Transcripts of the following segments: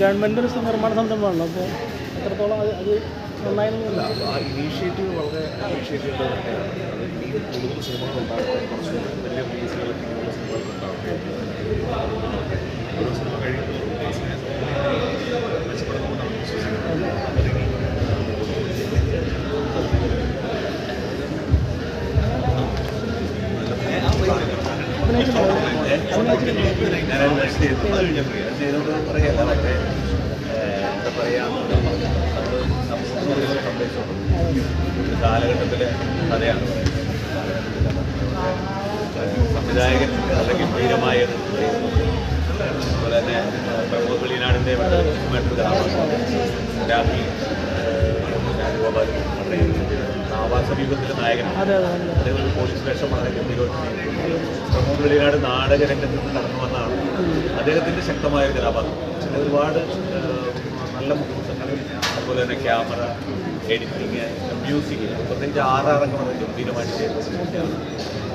Government ഒരു നിർമ്മാണ സംരംഭമാണല്ലോ അപ്പോൾ എത്രത്തോളം അത് അത് നന്നായി ഇനീഷ്യേറ്റീവ് വളരെ അപ്രീഷിയേറ്റ് ചെയ്യേണ്ടത് കൂടുതൽ സിനിമകൾ ഉണ്ടാകട്ടെ കുറച്ച് വലിയ റിലീസുകളൊക്കെ സിനിമകൾ ഉണ്ടാകട്ടെ കാലഘട്ടത്തിലെ കഥയാണ് സംവിധായകൻ വളരെ ഗംഭീരമായ അതുപോലെ തന്നെ വെളിനാടിന്റെ മറ്റൊരു കഥാപാത്രം രാഹുൽ രാജഗോപാൽ വളരെ വ്യൂഹത്തിലെ നായകനാണ്. അദ്ദേഹം ഒരു പോലീസ് വേഷം വളരെ ഗംഭീരമായിട്ട് ചെയ്തു പ്രമോദ് വെളിനാട് നാടക രംഗത്ത് നിന്ന് കടന്നു വന്നതാണ് അദ്ദേഹത്തിന്റെ ശക്തമായ ഒരു കഥാപാത്രം. ഒരുപാട് നല്ല മുഹൂർത്തങ്ങൾ അതുപോലെ തന്നെ ക്യാമറ എഡിറ്റിങ് മ്യൂസിക് പ്രത്യേകിച്ച് ആറാറൊക്കെ വളരെ ഗംഭീരമായിട്ട്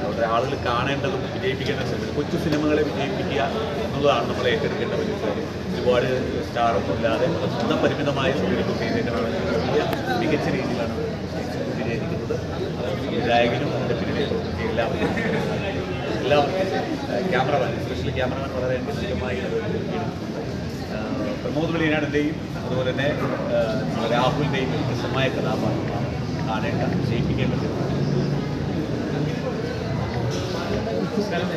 അവരുടെ ആളുകൾ കാണേണ്ടതും വിജയിപ്പിക്കേണ്ട സിനിമ കൊച്ചു സിനിമകളെ വിജയിപ്പിക്കുക എന്നുള്ളതാണ് നമ്മൾ ഏറ്റെടുക്കേണ്ട വലിയ കാര്യം. ഒരുപാട് സ്റ്റാറൊന്നും ഇല്ലാതെ സ്വന്തം പരിമിതമായ ചെയ്തേക്കാണ് മികച്ച രീതിയിലാണ് സംവിധായകനും അതിന്റെ പിന്നിലെ എല്ലാവർക്കും എല്ലാവർക്കും ക്യാമറമാൻ സ്പെഷ്യൽ ക്യാമറമാൻ വളരെ അനുസൃതമായി പ്രമോദ് വെളിയനാടിന്റെയും അതുപോലെ തന്നെ രാഹുലിന്റെയും വ്യത്യസ്തമായ കഥാപാത്രമാണ് കാണേണ്ട ജയിപ്പിക്കേണ്ട സിനിമ നമസ്കാരം